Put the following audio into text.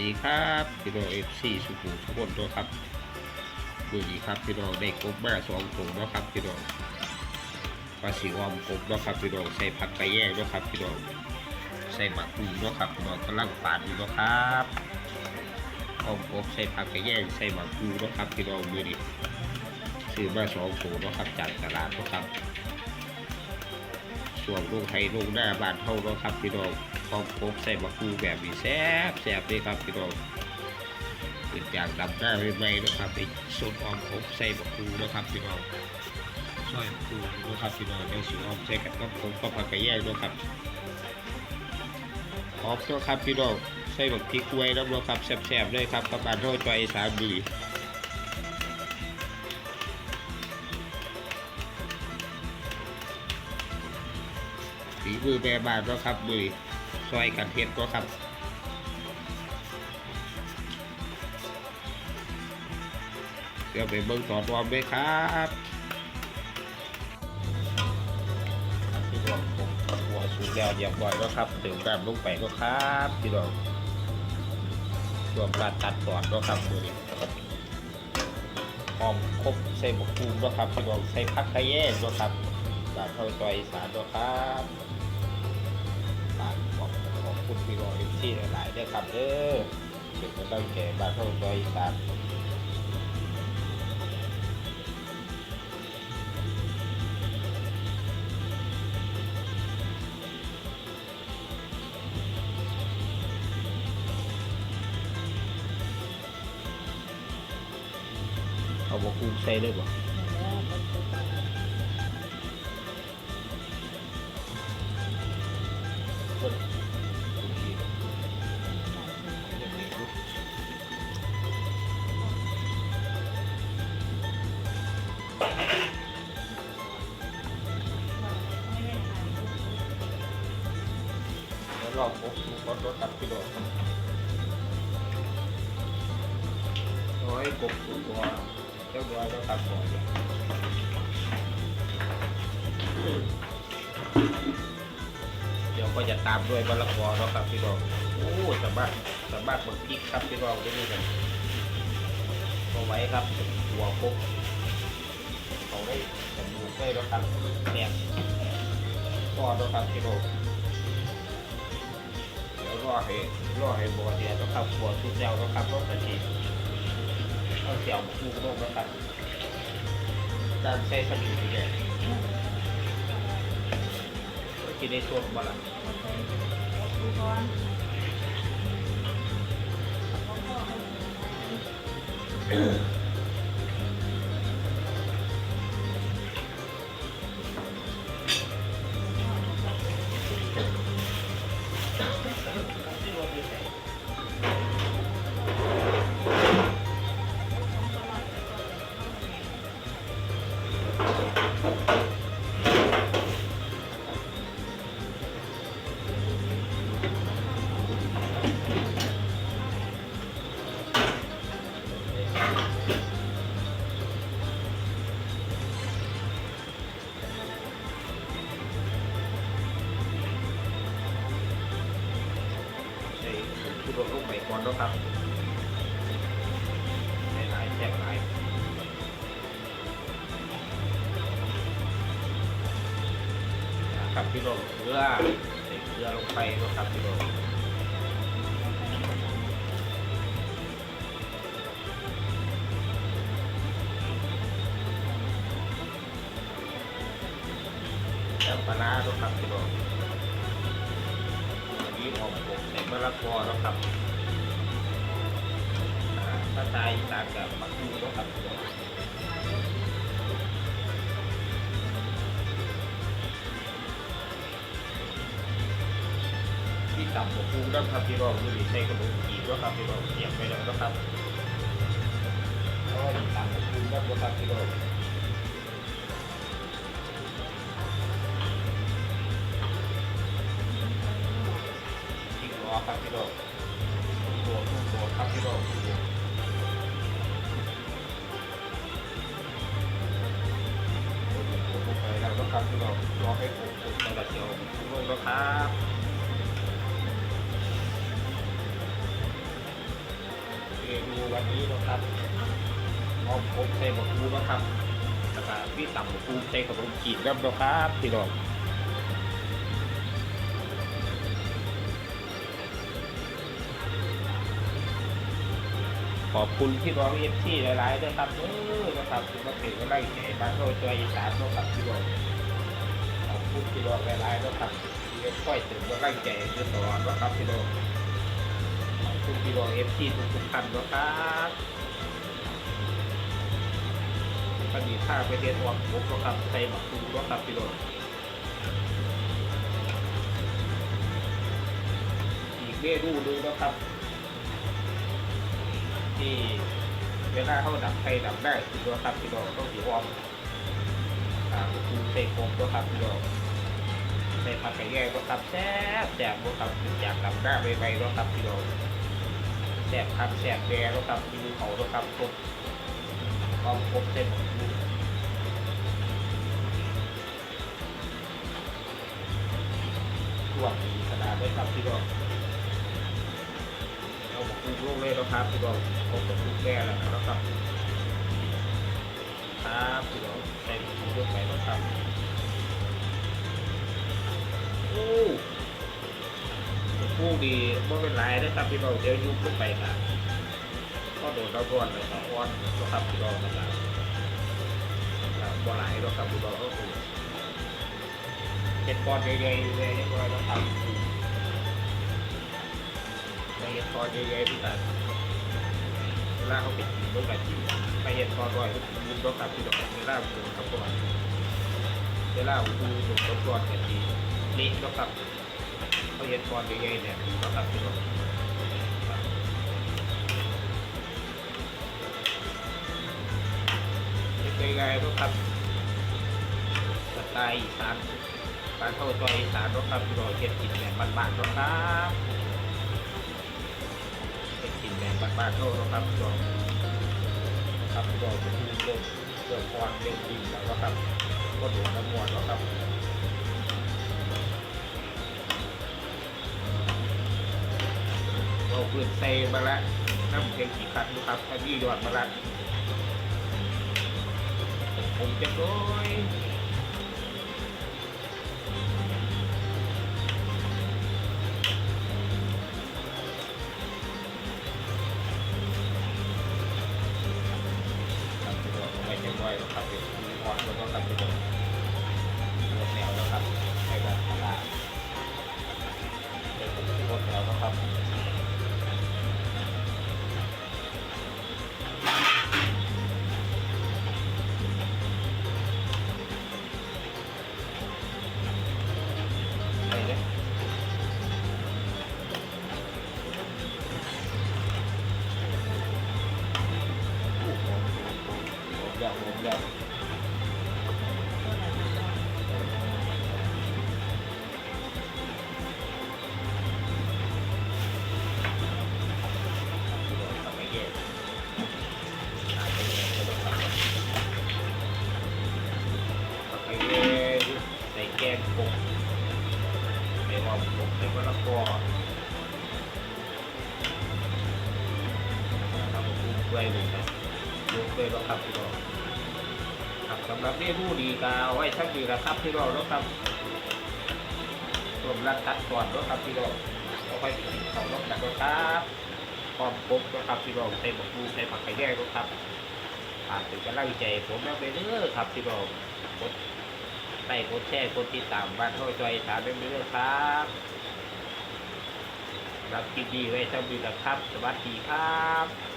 ดีครับพี่น้องเอฟซีสุขุมทุกคนด้วยครับดูดีครับพี่น้องได้กบมาสองถุงแล้วครับพี่น้องปลาสีวอมกบแล้วครับพี่น้องใส่ผักกระแยงแล้วครับพี่น้องใส่หมักกุ้งแล้วครับพี่น้องกำลังฝาดอยู่แล้วครับออมกบใส่ผักกระแยงใส่หมักกุ้งแล้วครับพี่น้องดูดิซื้อมาสองถุงแล้วครับจากตลาดแล้วครับส่วนลูกไทยลูกหน้าบ้านเท่าแล้วครับพี่น้อง พร้อมครบใส่มะกรูแบบนี้แซ่บแซ่บเลยครับพี่น้องเป็นอย่างดำหน้าใหม่ๆนะครับไอ้สดออมครบใส่มะกรูนะครับพี่น้องซอยมะกรูนะครับพี่น้องเดี๋ยวสีออมใส่กับน้ำผงก็ผักกระแยงนะครับพร้อมแล้วครับพี่น้องใส่แบักพริกไว้แล้วนะครับแซ่บๆเลยครับกับการทอดใจสามดีฝีมือแม่บ้านก็ครับมือ ซอยกันเพ็ดก็ครับเดี๋ยวไปเบิ้งต่อนรวมด้วยครับพี่น้องผมหัวสูงแล้วเรียบร้อยแล้วครับเติมน้ำลงไปก็ครับพี่น้องรวมราดตัดตอนก็ครับมือนี้หอมครบใส่หมกคูมก็ครับพี่น้องใส่ผักกระแยงก็ครับบาดเข้าซอยอีสานก็ครับ คุณพี่น้องที่หลายๆด้วยครับเด้อเป็นกำลังใจบ้านเท่าซอยอีสานเอาบอกุ้งใส่ได้บ่ แล้วลองพกดูก่อนรถตัดพี่น้องโอ้ยกบตัวตัวเจ้าตัวเจ้าตัดก่อนเดี๋ยวก็จะตามด้วยมะละกอเนาะครับพี่น้องโอ้สามารถสามารถบดพริกครับพี่น้องได้ด้วยกันเอาไว้ครับหัวพกเอาได้จมูกได้แล้วครับแนมก็แล้วครับพี่น้อง รอให้รอให้บัวเดียวนะครับบัวสุดแล้วนะครับรถกระชีเอาเสี่ยวลูกโลกนะครับการใช้สมุนไพรกินในส่วนบ่ละใช้ชุดรถลูกใหม่ก่อนนะครับใช้หลายแทบหลายครับพี่น้องเกลือใส่เกลือลงไปนะครับพี่น้องน้ำปลาร้าด้วยครับพี่น้องอันนี้หอมผ มะละกอแล้วครับอ่าถ้าตายอีสานกับมะกรูดแล้วครับพี่น้องที่ต่ำกว่าปูแล้วครับพี่น้องนี่ใส่ขนมจีบแล้วครับพี่น้องเสียบไปแล้วนะครับก็ต่ำกว่าปูแล้วครับพี่น้อง อกล้อครับพี่โดดตัวลูกตัวครับพี่โดดไปแล้วก็ครับพี่โดดรอให้ผมสุดแล้วก็เดี๋ยวลงแล้วครับวันนี้นะครับอ้อมกบใส่บะปูนะครับแล้วก็พี่ต่ำบะปูใส่ขนมจีนครับนะครับพี่น้อ ขอบคุณพี่น้องเอฟซีหลายๆด้วยครับเออนะครับที่มาเป็นกำลังใจบ้านโรยตัวอีสานนะครับพี่น้องขอบคุณพี่น้องหลายๆนะครับที่ค่อยถึงกำลังใจอยู่ตลอดนะครับพี่น้องขอบคุณพี่น้องเอฟซีทุกทุกๆท่านนะครับปฏิท่าไปเรียนวางปุ๊บนะครับใส่หมักคูนะครับพี่น้องอีกเมนูหนึงนะครับ ที่เวลาเขาดับไฟดับได้ตัวครับพี่น้องต้องสีวอมอ่าหมักคูใส่กบตัวครับพี่น้องใส่ผักไก่แยกตัวครับแซ่บแซ่บตัวครับอยากดับหน้าไวๆตัวครับพี่น้องแสบครับแสบแดงแล้วครับมีเขาแล้วครับครบความครบเส้นตัวมีขนาดด้วยครับพี่ดอก เอามาคุกลงเลยแล้วครับพี่ดอกครบกับคุกแก่แล้วนะครับ ครับพี่ดอกใส่คุกลงไปแล้วครับโอ้ผู้ดีว่เป็นไรนะครับพี่ดอกเดี๋ยวยุบลงไปครับก็โดนเราร้อนเลยครับอ้อนก็ขับพี่รองนะครับครับบ่หลายเราขับพี่รองก็คือเจ็ดปอนด์ใหญ่ๆเลยเรียบร้อย ครับไปเห็ดปอนใหญ่ๆพี่ตัดเวลาเขาไปกินต้องการกินไปเห็ดปอนด์ร้อยก็กินต้องการพี่รองเวลาผมครับก่อนเวลาผมดูหนุ่มต้นก่อนเนี่ยทีเละแล้วครับเขาเห็ดปอนด์ใหญ่ๆเนี่ยแล้วครับพี่รองเป็นไงบ้างครับสไตล์อีสานการเข้าซอยอีสานรถครับพี่น้องเก็บกินแบบบ้านๆรถครับ นแบบบ้านๆโลกครับพี่น้องครับพี่น้องจะมีเรื่องเรื่องควันเรื่องดินแล้วก็ครับก็ดูน้ำมวนแล้วครับเราเปลี่ยนเซมาละน้ำเพียงกี่คัดนดูครับถ้ายี่ยอดมาละผมจะโดย ยกเลยแล้วครับพี่น้องครับสำหรับเมนูดีกาไว้สักดีละครับพี่น้องแล้วครับรวมรัดตัดก่อนแล้วครับพี่น้องเอาไปกินเขาแล้วกันแล้วครับพร้อมครบแล้วครับพี่น้องใส่หมกบูใส่ผักไก่แดงแล้วครับฝากถึงกำลังใจผมแล้วไปเด้อยครับพี่น้องกดไลค์กดแชร์กดติดตามบ้านห้อยจอยสามเป็นเรื่องครับรับคลิปดีไว้เจ้าดีละครับ สวัสดีครับ